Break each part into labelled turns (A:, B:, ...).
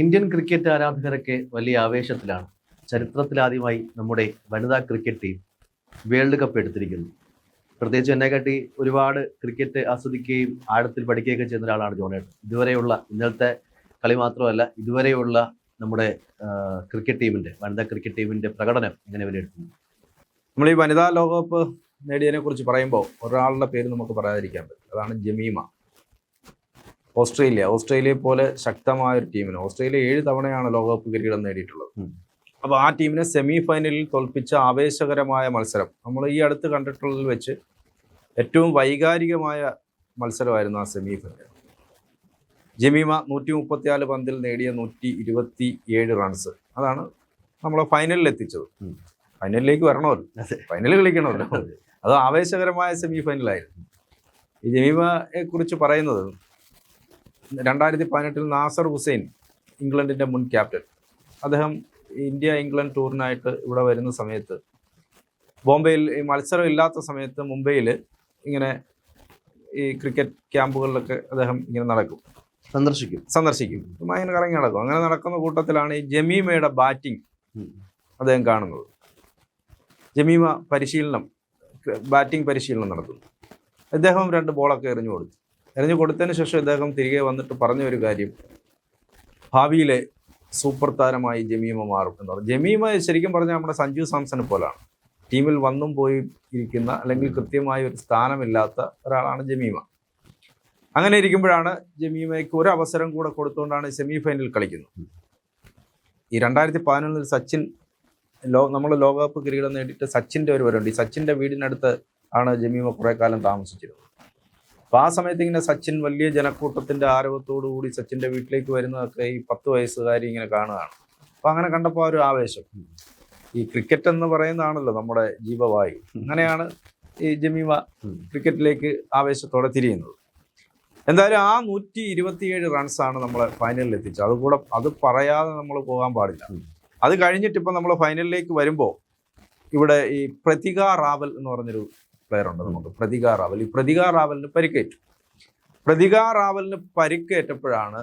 A: Indian cricket ആരാധകരൊക്കെ വലിയ ആവേശത്തിലാണ്. ചരിത്രത്തിലാദ്യമായി നമ്മുടെ വനിതാ ക്രിക്കറ്റ് ടീം വേൾഡ് കപ്പ് എടുത്തിരിക്കുന്നു. പ്രത്യേകിച്ച് എന്നെ കാട്ടി ഒരുപാട് ക്രിക്കറ്റ് ആസ്വദിക്കുകയും ആഴത്തിൽ പഠിക്കുകയൊക്കെ ചെയ്യുന്ന ഒരാളാണ് ജോണേട്ടൻ ഇതുവരെയുള്ള ഇന്നലത്തെ കളി മാത്രമല്ല ഇതുവരെയുള്ള നമ്മുടെ ക്രിക്കറ്റ് ടീമിന്റെ വനിതാ ക്രിക്കറ്റ് ടീമിന്റെ പ്രകടനം എങ്ങനെ വിലയിരുത്തുന്നു?
B: നമ്മൾ ഈ വനിതാ ലോകകപ്പ് നേടിയതിനെ കുറിച്ച് പറയുമ്പോൾ ഒരാളുടെ പേര് നമുക്ക് പറയാതിരിക്കാൻ പറ്റും അതാണ് ജമീമ. ഓസ്ട്രേലിയ. ഓസ്ട്രേലിയയെ പോലെ ശക്തമായ ഒരു ടീമിന് ഓസ്ട്രേലിയ ഏഴ് തവണയാണ് ലോകകപ്പ് കിരീടം നേടിയിട്ടുള്ളത്. അപ്പോൾ ആ ടീമിനെ സെമി ഫൈനലിൽ തോൽപ്പിച്ച ആവേശകരമായ മത്സരം. നമ്മൾ ഈ അടുത്ത് കണ്ടിട്ടുള്ളതിൽ വെച്ച് ഏറ്റവും വൈകാരികമായ മത്സരമായിരുന്നു ആ സെമി ഫൈനൽ ജമീമ നൂറ്റി മുപ്പത്തിനാല് പന്തിൽ നേടിയ നൂറ്റി ഇരുപത്തി ഏഴ് റൺസ്. അതാണ് നമ്മളെ ഫൈനലിൽ എത്തിച്ചത്. ഫൈനലിലേക്ക് വരണമല്ലോ ഫൈനൽ കളിക്കണമല്ലോ അത് ആവേശകരമായ സെമി ഫൈനലായിരുന്നു ഈ ജമീമയെ കുറിച്ച് പറയുന്നത് രണ്ടായിരത്തി പതിനെട്ടിൽ നാസർ ഹുസൈൻ ഇംഗ്ലണ്ടിന്റെ മുൻ ക്യാപ്റ്റൻ. അദ്ദേഹം ഇന്ത്യ ഇംഗ്ലണ്ട് ടൂറിനായിട്ട് ഇവിടെ വരുന്ന സമയത്ത് ബോംബെയിൽ ഈ മത്സരം ഇല്ലാത്ത സമയത്ത് മുംബൈയിൽ ഇങ്ങനെ ഈ ക്രിക്കറ്റ് ക്യാമ്പുകളിലൊക്കെ അദ്ദേഹം ഇങ്ങനെ നടക്കും.
A: സന്ദർശിക്കും.
B: സന്ദർശിക്കും. അങ്ങനെ കറങ്ങി നടക്കും. അങ്ങനെ നടക്കുന്ന കൂട്ടത്തിലാണ് ഈ ജമീമയുടെ ബാറ്റിംഗ്. അദ്ദേഹം കാണുന്നത്. ജമീമ പരിശീലനം ബാറ്റിംഗ് പരിശീലനം നടത്തുന്നു. അദ്ദേഹം രണ്ട് ബോളൊക്കെ എറിഞ്ഞു കൊടുത്തു. എറിഞ്ഞു കൊടുത്തതിന് ശേഷം ഇദ്ദേഹം തിരികെ വന്നിട്ട് പറഞ്ഞ ഒരു കാര്യം. ഭാവിയിലെ സൂപ്പർ താരമായി ജമീമ മാറും എന്ന് പറഞ്ഞു. ജമീമ ശരിക്കും പറഞ്ഞാൽ നമ്മുടെ സഞ്ജു സാംസനെ പോലാണ്. ടീമിൽ വന്നും പോയി ഇരിക്കുന്ന അല്ലെങ്കിൽ കൃത്യമായ ഒരു സ്ഥാനമില്ലാത്ത ഒരാളാണ് ജമീമ. അങ്ങനെ ഇരിക്കുമ്പോഴാണ് ജമീമയ്ക്ക് ഒരു അവസരം കൂടെ കൊടുത്തുകൊണ്ടാണ് സെമി ഫൈനലിൽ കളിക്കുന്നത്. ഈ രണ്ടായിരത്തി പതിനൊന്നിൽ സച്ചിൻ ലോ നമ്മൾ ലോകകപ്പ് കിരീടം നേടിയിട്ട് സച്ചിന്റെ ഒരു വരവുണ്ട് ഈ സച്ചിന്റെ വീടിനടുത്ത് ആണ് ജമീമ കുറേ കാലം താമസിച്ചിരുന്നത്. അപ്പോൾ ആ സമയത്ത് ഇങ്ങനെ സച്ചിൻ വലിയ ജനക്കൂട്ടത്തിന്റെ ആരവത്തോടു കൂടി സച്ചിന്റെ വീട്ടിലേക്ക് വരുന്നതൊക്കെ ഈ പത്ത് വയസ്സുകാരി ഇങ്ങനെ കാണുകയാണ്. അപ്പോൾ അങ്ങനെ കണ്ടപ്പോൾ ഒരു ആവേശം. ഈ ക്രിക്കറ്റ് എന്ന് പറയുന്നതാണല്ലോ നമ്മുടെ ജീവവായു. അങ്ങനെയാണ് ഈ ജമീമ ക്രിക്കറ്റിലേക്ക് ആവേശത്തോടെ തിരിയുന്നത്. എന്തായാലും ആ നൂറ്റി ഇരുപത്തിയേഴ് റൺസാണ് നമ്മളെ ഫൈനലിൽ എത്തിച്ചത് അതുകൂടെ അത് പറയാതെ നമ്മൾ പോകാൻ പാടില്ല. അത് കഴിഞ്ഞിട്ട് ഇപ്പം നമ്മൾ ഫൈനലിലേക്ക് വരുമ്പോൾ ഇവിടെ ഈ പ്രതിക റാവൽ എന്ന് പറഞ്ഞൊരു പ്ലെയർ ഉണ്ട് നമുക്ക്. പ്രതികാ റാവൽ ഈ പ്രതികാ റാവലിന് പരിക്കേറ്റു. പ്രതികാ റാവലിന് പരിക്കേറ്റപ്പോഴാണ്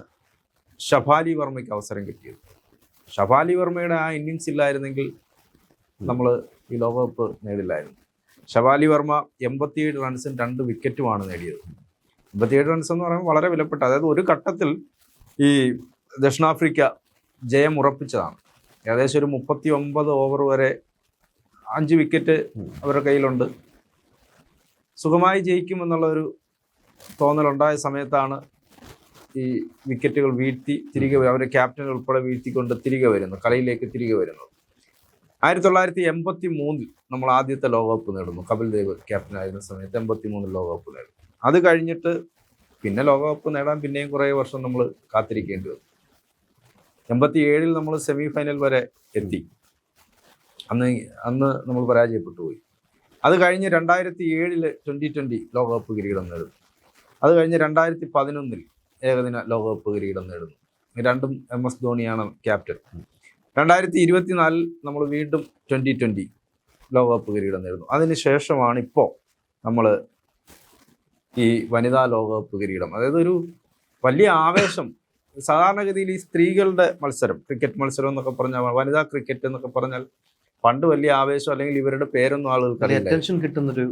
B: ഷഫാലി വർമ്മയ്ക്ക് അവസരം കിട്ടിയത്. ഷഫാലി വർമ്മയുടെ ആ ഇന്നിങ്സ് ഇല്ലായിരുന്നെങ്കിൽ നമ്മൾ ഈ ലോകകപ്പ് നേടില്ലായിരുന്നു. ഷഫാലി വർമ്മ എൺപത്തിയേഴ് റൺസും രണ്ട് വിക്കറ്റുമാണ് നേടിയത്. എൺപത്തിയേഴ് റൺസ് എന്ന് പറയുമ്പോൾ വളരെ വിലപ്പെട്ട അതായത് ഒരു ഘട്ടത്തിൽ ഈ ദക്ഷിണാഫ്രിക്ക ജയം ഉറപ്പിച്ചതാണ്. ഏകദേശം ഒരു മുപ്പത്തി ഒമ്പത് ഓവർ വരെ അഞ്ച് വിക്കറ്റ് അവരുടെ കയ്യിലുണ്ട്. സുഖമായി ജയിക്കും എന്നുള്ള ഒരു തോന്നലുണ്ടായ സമയത്താണ് ഈ വിക്കറ്റുകൾ വീഴ്ത്തി തിരികെ അവരെ ക്യാപ്റ്റൻ ഉൾപ്പെടെ വീഴ്ത്തിക്കൊണ്ട് തിരികെ വരുന്നത് കളിയിലേക്ക് തിരികെ വരുന്നു. ആയിരത്തി തൊള്ളായിരത്തി എൺപത്തി മൂന്നിൽ നമ്മൾ ആദ്യത്തെ ലോകകപ്പ് നേടുന്നു. കപിൽ ദേവ് ക്യാപ്റ്റൻ ആയിരുന്ന സമയത്ത് എൺപത്തി മൂന്നിൽ ലോകകപ്പ് നേടുന്നു അത് കഴിഞ്ഞിട്ട് പിന്നെ ലോകകപ്പ് നേടാൻ പിന്നെയും കുറേ വർഷം നമ്മൾ കാത്തിരിക്കേണ്ടി വന്നു. എൺപത്തി ഏഴിൽ നമ്മൾ സെമി ഫൈനൽ വരെ എത്തി. അന്ന് അന്ന് നമ്മൾ പരാജയപ്പെട്ടു പോയി. അത് കഴിഞ്ഞ് രണ്ടായിരത്തി ഏഴിൽ ട്വന്റി ട്വന്റി ലോകകപ്പ് കിരീടം നേടുന്നു. അത് കഴിഞ്ഞ് രണ്ടായിരത്തി പതിനൊന്നിൽ ഏകദിന ലോകകപ്പ് കിരീടം നേടുന്നു. രണ്ടും എം എസ് ധോണിയാണ് ക്യാപ്റ്റൻ. രണ്ടായിരത്തി ഇരുപത്തിനാലിൽ നമ്മൾ വീണ്ടും ട്വന്റി ട്വന്റി ലോകകപ്പ് കിരീടം നേടുന്നു. അതിന് ശേഷമാണ് ഇപ്പോൾ നമ്മൾ ഈ വനിതാ ലോകകപ്പ് കിരീടം. അതായത് ഒരു വലിയ ആവേശം. സാധാരണഗതിയിൽ ഈ സ്ത്രീകളുടെ മത്സരം ക്രിക്കറ്റ് മത്സരം എന്നൊക്കെ പറഞ്ഞാൽ വനിതാ ക്രിക്കറ്റ് എന്നൊക്കെ പറഞ്ഞാൽ പണ്ട് വലിയ ആവേശം അല്ലെങ്കിൽ ഇവരുടെ പേരൊന്നും ആളുകൾക്ക്
A: അറ്റൻഷൻ കിട്ടുന്നൊരു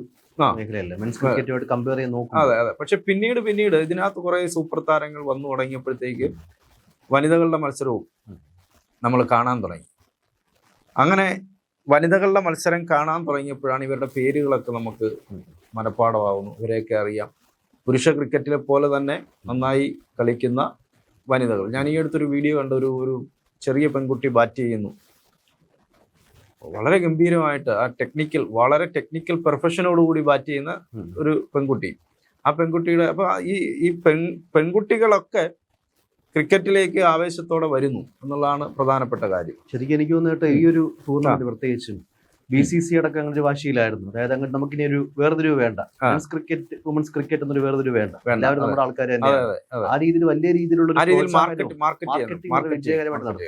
A: കമ്പയർ
B: അതെ അതെ. പക്ഷെ പിന്നീട് പിന്നീട് ഇതിനകത്ത് കുറെ സൂപ്പർ താരങ്ങൾ വന്നു തുടങ്ങിയപ്പോഴത്തേക്ക് വനിതകളുടെ മത്സരവും നമ്മൾ കാണാൻ തുടങ്ങി. അങ്ങനെ വനിതകളുടെ മത്സരം കാണാൻ തുടങ്ങിയപ്പോഴാണ് ഇവരുടെ പേരുകളൊക്കെ നമുക്ക് മനഃപ്പാടമാവുന്നു. ഇവരെയൊക്കെ അറിയാം. പുരുഷ ക്രിക്കറ്റിലെ പോലെ തന്നെ നന്നായി കളിക്കുന്ന വനിതകൾ. ഞാൻ ഈ അടുത്തൊരു വീഡിയോ കണ്ട ഒരു ഒരു ചെറിയ പെൺകുട്ടി ബാറ്റ് ചെയ്യുന്നു. വളരെ ഗംഭീരമായിട്ട് ആ ടെക്നിക്കൽ വളരെ ടെക്നിക്കൽ പെർഫെക്ഷനോടുകൂടി ബാറ്റ് ചെയ്യുന്ന ഒരു പെൺകുട്ടി. ആ പെൺകുട്ടിയുടെ അപ്പൊ ഈ ഈ പെൺ പെൺകുട്ടികളൊക്കെ ക്രിക്കറ്റിലേക്ക് ആവേശത്തോടെ വരുന്നു എന്നുള്ളതാണ് പ്രധാനപ്പെട്ട കാര്യം.
A: ശരിക്കും എനിക്ക് തോന്നിയിട്ട് ഈ ഒരു ടൂർണമെന്റ് പ്രത്യേകിച്ചും ബി സി സി അടക്കം അങ്ങനെ വാശിയിലായിരുന്നു. അതായത് അങ്ങോട്ട് നമുക്കിനി ഒരു വേർതിരിവ് വേണ്ട. മെൻസ് ക്രിക്കറ്റ് വുമൻസ് ക്രിക്കറ്റ് എന്നൊരു വേർതിരിവ് വേണ്ട. എല്ലാവരും നമ്മുടെ ആൾക്കാർ
B: തന്നെ
A: ആ രീതിയിൽ വലിയ രീതിയിലുള്ള വിജയകരമായിട്ട്
B: നടത്തി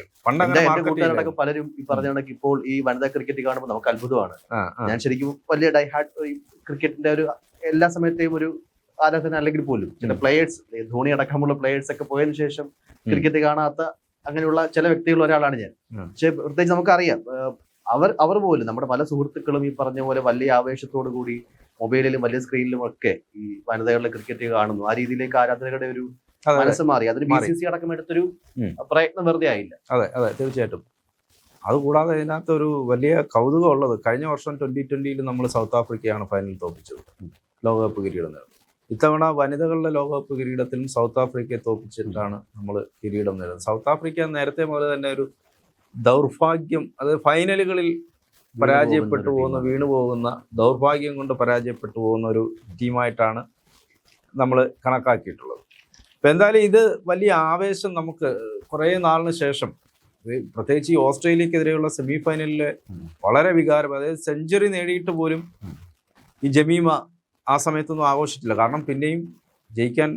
A: എന്റെ കൂട്ടുകാരടക്കം പലരും ഈ പറഞ്ഞ കണക്ക് ഇപ്പോൾ ഈ വനിതാ ക്രിക്കറ്റ് കാണുമ്പോൾ നമുക്ക് അത്ഭുതമാണ്. ഞാൻ ശരിക്കും വലിയ ഡൈ ഹാർഡ് ക്രിക്കറ്റിന്റെ ഒരു എല്ലാ സമയത്തെയും ഒരു ആരാധന അല്ലെങ്കിൽ പോലും ചില. പ്ലേയേഴ്സ് ധോണി അടക്കമുള്ള പ്ലേയേഴ്സ് ഒക്കെ പോയതിനു ശേഷം ക്രിക്കറ്റ് കാണാത്ത അങ്ങനെയുള്ള ചില വ്യക്തികൾ ഒരാളാണ് ഞാൻ. പക്ഷെ പ്രത്യേകിച്ച് നമുക്കറിയാം അവർ അവർ പോലും നമ്മുടെ പല സുഹൃത്തുക്കളും ഈ പറഞ്ഞ പോലെ വലിയ ആവേശത്തോടു കൂടി മൊബൈലിലും വലിയ സ്ക്രീനിലും ഒക്കെ ഈ വനിതകളുടെ ക്രിക്കറ്റ് കാണുന്നു. ആ രീതിയിലേക്ക് ആരാധകരുടെ ഒരു മനസ്സ് മാറി. അതിന് ബി സി സി അടക്കം എടുത്തൊരു. പ്രയത്നം വെറുതെ ആയില്ല.
B: അതെ അതെ തീർച്ചയായിട്ടും. അതുകൂടാതെ ഇതിനകത്ത് ഒരു വലിയ കൗതുകം ഉള്ളത് കഴിഞ്ഞ വർഷം ട്വന്റി ട്വന്റിയിൽ നമ്മൾ സൗത്ത് ആഫ്രിക്കയാണ് ഫൈനൽ തോപ്പിച്ചത്. ലോകകപ്പ് കിരീടം നേടുന്നത്. ഇത്തവണ വനിതകളുടെ ലോകകപ്പ് കിരീടത്തിലും സൗത്ത് ആഫ്രിക്കയെ തോപ്പിച്ചിട്ടാണ് നമ്മൾ കിരീടം നേടുന്നത്. സൗത്ത് ആഫ്രിക്ക നേരത്തെ മുതൽ തന്നെ ഒരു ദൗർഭാഗ്യം അത് ഫൈനലുകളിൽ പരാജയപ്പെട്ടു പോകുന്ന വീണു പോകുന്ന ദൗർഭാഗ്യം കൊണ്ട് പരാജയപ്പെട്ടു പോകുന്ന ഒരു ടീമായിട്ടാണ് നമ്മൾ കണക്കാക്കിയിട്ടുള്ളത്. ഇപ്പം എന്തായാലും ഇത് വലിയ ആവേശം നമുക്ക് കുറേ നാളിന് ശേഷം പ്രത്യേകിച്ച് ഈ ഓസ്ട്രേലിയക്കെതിരെയുള്ള സെമി ഫൈനലിൽ വളരെ വികാരം അതായത് സെഞ്ചുറി നേടിയിട്ട് പോലും ഈ ജമീമ ആ സമയത്തൊന്നും ആഘോഷിച്ചില്ല കാരണം പിന്നെയും ജയിക്കാൻ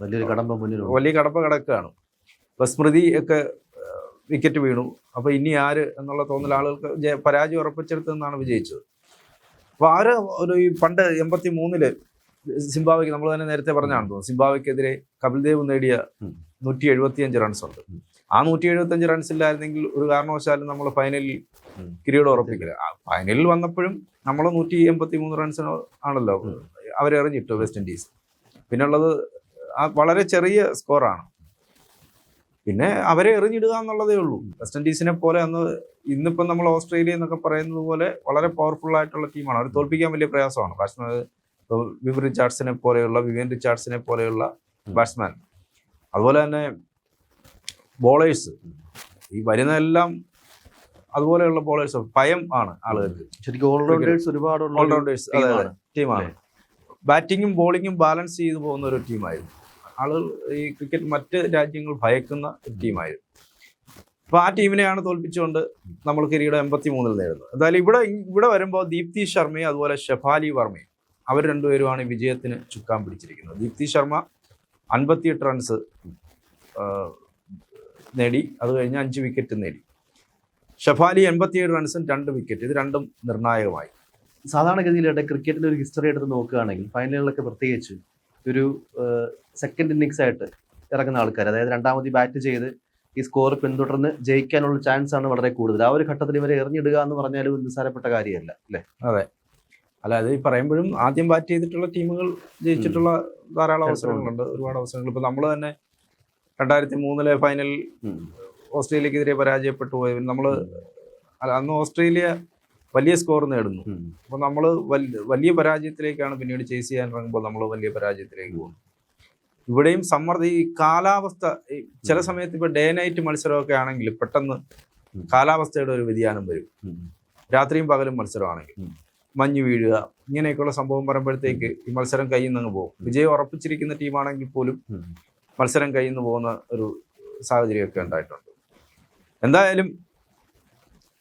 A: വലിയൊരു കടമ്പ മുന്നിൽ
B: വലിയ കടമ്പ കിടക്കുകയാണ്. അപ്പം സ്മൃതി ഒക്കെ വിക്കറ്റ് വീണു. അപ്പൊ ഇനി ആര് എന്നുള്ള തോന്നൽ ആളുകൾക്ക് പരാജയം പരാജയം ഉറപ്പിച്ചെടുത്തെന്നാണ് വിജയിച്ചത് അപ്പൊ ആര് ഒരു ഈ പണ്ട് എൺപത്തി മൂന്നിൽ സിംബാവയ്ക്ക് നമ്മൾ തന്നെ നേരത്തെ പറഞ്ഞാണ് തോന്നുന്നു. സിംബാവയ്ക്കെതിരെ കപിൽ ദേവ് നേടിയ. നൂറ്റി എഴുപത്തിയഞ്ച് റൺസ് ഉണ്ട്. ആ നൂറ്റി എഴുപത്തിയഞ്ച് റൺസ് ഇല്ലായിരുന്നെങ്കിൽ ഒരു കാരണവശാലും നമ്മൾ ഫൈനലിൽ കിരീടം ഉറപ്പിക്കില്ല. ഫൈനലിൽ വന്നപ്പോഴും നമ്മൾ നൂറ്റി എൺപത്തി മൂന്ന് റൺസിന് ആണല്ലോ. അവരെറിഞ്ഞിട്ടു വെസ്റ്റ് ഇൻഡീസ്. പിന്നുള്ളത് ആ വളരെ ചെറിയ സ്കോറാണ് പിന്നെ അവരെ എറിഞ്ഞിടുക എന്നുള്ളതേ ഉള്ളൂ. വെസ്റ്റ് ഇൻഡീസിനെ പോലെ അന്ന് ഇന്നിപ്പം നമ്മൾ ഓസ്ട്രേലിയ എന്നൊക്കെ പറയുന്നത് പോലെ വളരെ പവർഫുൾ ആയിട്ടുള്ള ടീമാണ് അവർ തോൽപ്പിക്കാൻ വലിയ പ്രയാസമാണ്. ബാറ്റ്സ്മാൻ വിവ് റിച്ചാർഡ്സിനെ പോലെയുള്ള വിവിയൻ റിച്ചാർഡ്സിനെ പോലെയുള്ള ബാറ്റ്സ്മാൻ അതുപോലെ തന്നെ ബോളേഴ്സ് ഈ വരുന്നതെല്ലാം അതുപോലെയുള്ള ബോളേഴ്സ് ഭയം ആണ് ആളുകൾക്ക്.
A: ശരിക്കും ഓൾറൗണ്ടേഴ്സ് ഒരുപാടുള്ള ഒരു
B: ഓൾറൗണ്ടേഴ്സ്.
A: ടീമാണ്
B: ബാറ്റിങ്ങും ബോളിങ്ങും ബാലൻസ് ചെയ്തു പോകുന്ന ഒരു ടീമായിരുന്നു ആളുകൾ ഈ ക്രിക്കറ്റ് മറ്റ് രാജ്യങ്ങൾ ഭയക്കുന്ന ടീമായിരുന്നു. അപ്പൊ ആ ടീമിനെയാണ് തോൽപ്പിച്ചുകൊണ്ട് നമ്മൾ കിരീടം എൺപത്തി മൂന്നിൽ നേടുന്നത്. എന്തായാലും ഇവിടെ ഇവിടെ വരുമ്പോൾ ദീപ്തി ശർമ്മയും അതുപോലെ ഷെഫാലി വർമ്മയും അവർ രണ്ടുപേരുമാണ് വിജയത്തിന് ചുക്കാൻ പിടിച്ചിരിക്കുന്നത്. ദീപ്തി ശർമ്മ അൻപത്തിയെട്ട് റൺസ് നേടി. അത് കഴിഞ്ഞ് അഞ്ച് വിക്കറ്റ് നേടി. ഷഫാലി എൺപത്തിയേഴ് റൺസും രണ്ട് വിക്കറ്റ് ഇത് രണ്ടും നിർണായകമായി.
A: സാധാരണഗതിയിലായിട്ട് ക്രിക്കറ്റിന്റെ ഒരു ഹിസ്റ്ററി എടുത്ത് നോക്കുകയാണെങ്കിൽ ഫൈനലുകളൊക്കെ പ്രത്യേകിച്ച് ഒരു സെക്കൻഡ് ഇന്നിങ്സ് ആയിട്ട് ഇറങ്ങുന്ന ആൾക്കാർ അതായത് രണ്ടാമത് ബാറ്റ് ചെയ്ത് ഈ സ്കോർ പിന്തുടർന്ന് ജയിക്കാനുള്ള ചാൻസ് ആണ് വളരെ കൂടുതൽ. ആ ഒരു ഘട്ടത്തിൽ ഇവരെ എറിഞ്ഞിടുക എന്ന് പറഞ്ഞാലും നിസ്സാരപ്പെട്ട കാര്യമല്ല അല്ലേ?
B: അതെ. അല്ലാതെ ഈ പറയുമ്പോഴും ആദ്യം ബാറ്റ് ചെയ്തിട്ടുള്ള ടീമുകൾ ജയിച്ചിട്ടുള്ള ധാരാളം അവസരങ്ങളുണ്ട്. ഒരുപാട് അവസരങ്ങൾ. ഇപ്പൊ നമ്മൾ തന്നെ രണ്ടായിരത്തി മൂന്നിലെ ഫൈനൽ ഓസ്ട്രേലിയക്കെതിരെ പരാജയപ്പെട്ടു പോയി നമ്മൾ അന്ന് ഓസ്ട്രേലിയ വലിയ സ്കോർ നേടുന്നു. അപ്പോൾ നമ്മൾ വലിയ പരാജയത്തിലേക്കാണ് പിന്നീട് ചേസ് ചെയ്യാൻ ഇറങ്ങുമ്പോൾ നമ്മൾ വലിയ പരാജയത്തിലേക്ക് പോകുന്നു ഇവിടെയും സമ്മർദ്ദം ഈ കാലാവസ്ഥ ചില സമയത്ത് ഇപ്പൊ ഡേ നൈറ്റ് മത്സരമൊക്കെ ആണെങ്കിൽ പെട്ടെന്ന്. കാലാവസ്ഥയുടെ ഒരു വ്യതിയാനം വരും. രാത്രിയും പകലും മത്സരമാണെങ്കിൽ. മഞ്ഞ് വീഴുക ഇങ്ങനെയൊക്കെയുള്ള സംഭവം വരുമ്പോഴത്തേക്ക് ഈ മത്സരം കയ്യിൽ നിന്ന് പോകും വിജയം ഉറപ്പിച്ചിരിക്കുന്ന ടീമാണെങ്കിൽ പോലും മത്സരം കയ്യിൽ നിന്ന് പോകുന്ന ഒരു സാഹചര്യമൊക്കെ ഉണ്ടായിട്ടുണ്ട്. എന്തായാലും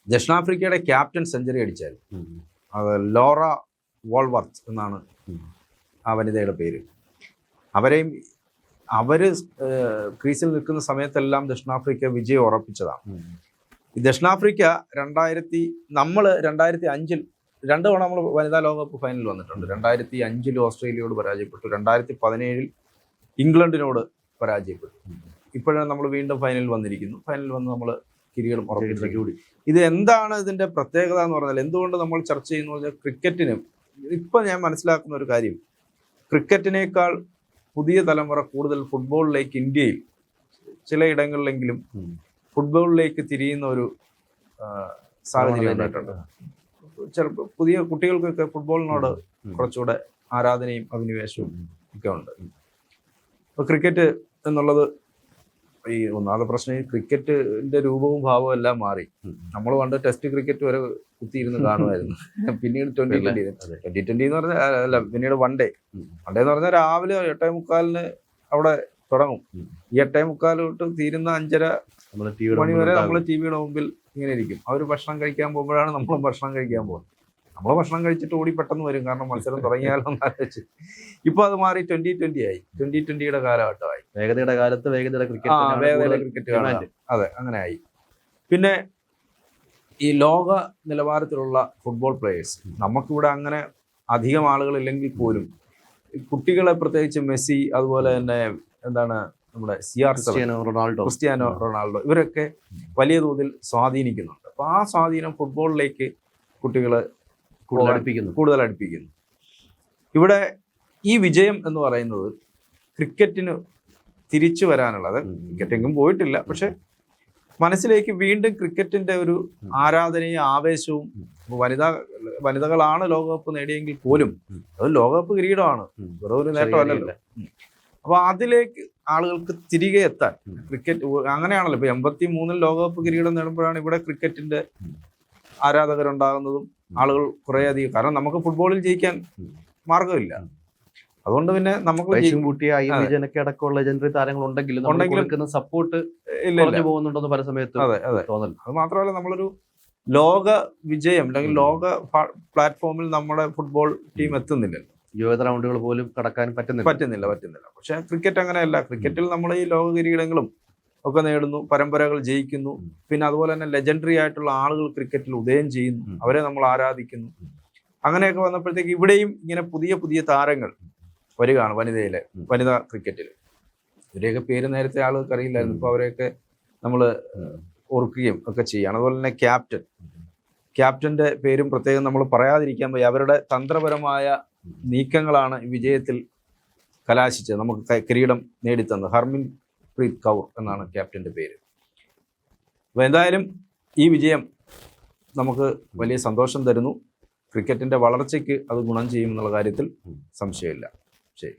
B: ദക്ഷിണാഫ്രിക്കയുടെ ക്യാപ്റ്റൻ സെഞ്ചുറി അടിച്ചാൽ അത് ലോറ വോൾവർത്ത് എന്നാണ് ആ വനിതയുടെ പേര്. അവരെയും അവർ ക്രീസിൽ നിൽക്കുന്ന സമയത്തെല്ലാം ദക്ഷിണാഫ്രിക്ക വിജയം ഉറപ്പിച്ചതാണ്. ദക്ഷിണാഫ്രിക്ക രണ്ടായിരത്തി നമ്മൾ രണ്ടായിരത്തി അഞ്ചിൽ രണ്ട് തവണ നമ്മൾ വനിതാ ലോകകപ്പ് ഫൈനൽ വന്നിട്ടുണ്ട്. രണ്ടായിരത്തി അഞ്ചിൽ ഓസ്ട്രേലിയയോട് പരാജയപ്പെട്ടു. രണ്ടായിരത്തി പതിനേഴിൽ ഇംഗ്ലണ്ടിനോട് പരാജയപ്പെട്ടു. ഇപ്പോഴാണ് നമ്മൾ വീണ്ടും ഫൈനലിൽ വന്നിരിക്കുന്നു. ഫൈനലിൽ വന്ന് നമ്മൾ കിരീടം ഉറപ്പിച്ചിരിക്കും ഇത് എന്താണ് ഇതിന്റെ പ്രത്യേകത എന്ന് പറഞ്ഞാൽ എന്തുകൊണ്ട് നമ്മൾ ചർച്ച ചെയ്യുന്നു? പറഞ്ഞാൽ ക്രിക്കറ്റിന് ഇപ്പൊ ഞാൻ മനസ്സിലാക്കുന്ന ഒരു കാര്യം. ക്രിക്കറ്റിനേക്കാൾ പുതിയ തലമുറ കൂടുതൽ ഫുട്ബോളിലേക്ക് ഇന്ത്യയിൽ ചിലയിടങ്ങളിലെങ്കിലും ഫുട്ബോളിലേക്ക് തിരിയുന്ന ഒരു സാഹചര്യം ഉണ്ടായിട്ടുണ്ട്. ചിലപ്പോൾ പുതിയ കുട്ടികൾക്കൊക്കെ ഫുട്ബോളിനോട് കുറച്ചുകൂടെ ആരാധനയും അഭിനിവേശവും ഒക്കെ ഉണ്ട്. ഇപ്പോൾ ക്രിക്കറ്റ് എന്നുള്ളത് ഈ ഒന്നാമത്തെ പ്രശ്നം ഈ ക്രിക്കറ്റിന്റെ രൂപവും ഭാവവും എല്ലാം മാറി. നമ്മൾ പണ്ട് ടെസ്റ്റ് ക്രിക്കറ്റ് വരെ കുത്തിയിരുന്ന് കാണുമായിരുന്നു. പിന്നീട് ട്വന്റി ട്വന്റി. ട്വന്റി ട്വന്റി എന്ന് പറഞ്ഞാൽ അല്ല പിന്നീട് വൺ ഡേ വൺ ഡേ എന്ന് പറഞ്ഞാൽ രാവിലെ എട്ടേ മുക്കാലിന് അവിടെ തുടങ്ങും. ഈ എട്ടേ മുക്കാൽ തൊട്ട് തീരുന്ന അഞ്ചര
A: നമ്മൾ
B: മണി വരെ നമ്മൾ ടി വിയുടെ മുമ്പിൽ ഇങ്ങനെ ഇരിക്കും. അവർ ഭക്ഷണം കഴിക്കാൻ പോകുമ്പോഴാണ് നമ്മളും ഭക്ഷണം കഴിക്കാൻ പോകുന്നത്. നമ്മൾ ഭക്ഷണം കഴിച്ചിട്ട് ഓടി പെട്ടെന്ന് വരും. കാരണം മത്സരം തുടങ്ങിയാലോ എന്ന് ആലോചിച്ച്. ഇപ്പൊ അത് മാറി ട്വന്റി ട്വന്റി ആയി. ട്വന്റി ട്വന്റിയുടെ കാലഘട്ടമായി.
A: വേഗതയുടെ കാലത്ത് വേഗതയുടെ
B: ക്രിക്കറ്റ് ക്രിക്കറ്റ് അതെ അങ്ങനെ ആയി. പിന്നെ ഈ ലോക നിലവാരത്തിലുള്ള ഫുട്ബോൾ പ്ലേയേഴ്സ് നമുക്കിവിടെ അങ്ങനെ അധികം ആളുകളില്ലെങ്കിൽ പോലും കുട്ടികളെ പ്രത്യേകിച്ച് മെസ്സി അതുപോലെ തന്നെ എന്താണ് നമ്മുടെ C R
A: Cristiano Ronaldo.
B: Cristiano Ronaldo ഇവരൊക്കെ വലിയ തോതിൽ സ്വാധീനിക്കുന്നുണ്ട്. അപ്പോൾ ആ സ്വാധീനം ഫുട്ബോളിലേക്ക് കുട്ടികൾ
A: കൂടുതൽ അടുപ്പിക്കുന്നു.
B: കൂടുതൽ അടുപ്പിക്കുന്നു. ഇവിടെ ഈ വിജയം എന്ന് പറയുന്നത് ക്രിക്കറ്റിന് തിരിച്ചു വരാനുള്ളത്. ക്രിക്കറ്റെങ്കിലും പോയിട്ടില്ല. പക്ഷെ മനസ്സിലേക്ക് വീണ്ടും ക്രിക്കറ്റിന്റെ ഒരു ആരാധനയും ആവേശവും വനിതാ വനിതകളാണ് ലോകകപ്പ് നേടിയെങ്കിൽ പോലും. അത് ലോകകപ്പ് കിരീടമാണ്.
A: വെറുതെ
B: വെറും ഒരു നേട്ടമല്ലല്ലോ.
A: രീതിയിൽ.
B: അപ്പൊ അതിലേക്ക് ആളുകൾക്ക് തിരികെ എത്താൻ ക്രിക്കറ്റ് അങ്ങനെയാണല്ലോ. ഇപ്പൊ എൺപത്തി മൂന്നിൽ ലോകകപ്പ് കിരീടം നേടുമ്പോഴാണ് ഇവിടെ ക്രിക്കറ്റിന്റെ. ആരാധകരുണ്ടാകുന്നതും ആളുകൾ കുറേ അധികം കാരണം നമുക്ക് ഫുട്ബോളിൽ ജയിക്കാൻ. മാർഗമില്ല അതുകൊണ്ട് പിന്നെ നമുക്ക്
A: കൂട്ടിയ ഐ
B: എം
A: വിജയനൊക്കെ അടക്കമുള്ള ജനറി താരങ്ങൾ ഉണ്ടെങ്കിലും
B: ഉണ്ടെങ്കിലും
A: സപ്പോർട്ട് കുറഞ്ഞു പോകുന്നുണ്ടെന്ന് പല സമയത്ത് തോന്നൽ
B: അത്. മാത്രമല്ല നമ്മളൊരു ലോക വിജയം അല്ലെങ്കിൽ ലോക പ്ലാറ്റ്ഫോമിൽ നമ്മുടെ ഫുട്ബോൾ ടീം എത്തുന്നില്ലല്ലോ.
A: യുവത റൗണ്ടുകൾ പോലും കടക്കാൻ പറ്റുന്നില്ല.
B: പറ്റുന്നില്ല പറ്റുന്നില്ല. പക്ഷെ ക്രിക്കറ്റ് അങ്ങനെയല്ല. ക്രിക്കറ്റിൽ നമ്മൾ ഈ ലോക കിരീടങ്ങളും ഒക്കെ നേടുന്നു പരമ്പരകൾ ജയിക്കുന്നു. പിന്നെ അതുപോലെ തന്നെ ലെജൻഡറി ആയിട്ടുള്ള ആളുകൾ ക്രിക്കറ്റിൽ ഉദയം ചെയ്യുന്നു. അവരെ നമ്മൾ ആരാധിക്കുന്നു. അങ്ങനെയൊക്കെ വന്നപ്പോഴത്തേക്ക് ഇവിടെയും ഇങ്ങനെ പുതിയ പുതിയ താരങ്ങൾ വരികയാണ് വനിതയിലെ വനിതാ ക്രിക്കറ്റിൽ ഇവരെയൊക്കെ പേര് നേരത്തെ ആളുകൾക്ക് അറിയില്ലായിരുന്നു. ഇപ്പോൾ അവരെയൊക്കെ നമ്മൾ. ഓർക്കുകയും ഒക്കെ ചെയ്യുകയാണ് അതുപോലെ തന്നെ ക്യാപ്റ്റൻ. ക്യാപ്റ്റന്റെ പേരും പ്രത്യേകം നമ്മൾ പറയാതിരിക്കാൻ പോയി അവരുടെ തന്ത്രപരമായ നീക്കങ്ങളാണ് വിജയത്തിൽ കലാശിച്ചത്. നമുക്ക് കിരീടം നേടിത്തന്നത്. ഹർമിൻ പ്രീത് കൗർ എന്നാണ് ക്യാപ്റ്റന്റെ പേര്. അപ്പോൾ എന്തായാലും ഈ വിജയം നമുക്ക് വലിയ സന്തോഷം തരുന്നു. ക്രിക്കറ്റിന്റെ വളർച്ചയ്ക്ക് അത് ഗുണം ചെയ്യുമെന്നുള്ള കാര്യത്തിൽ
A: ഉം.
B: 这
A: 一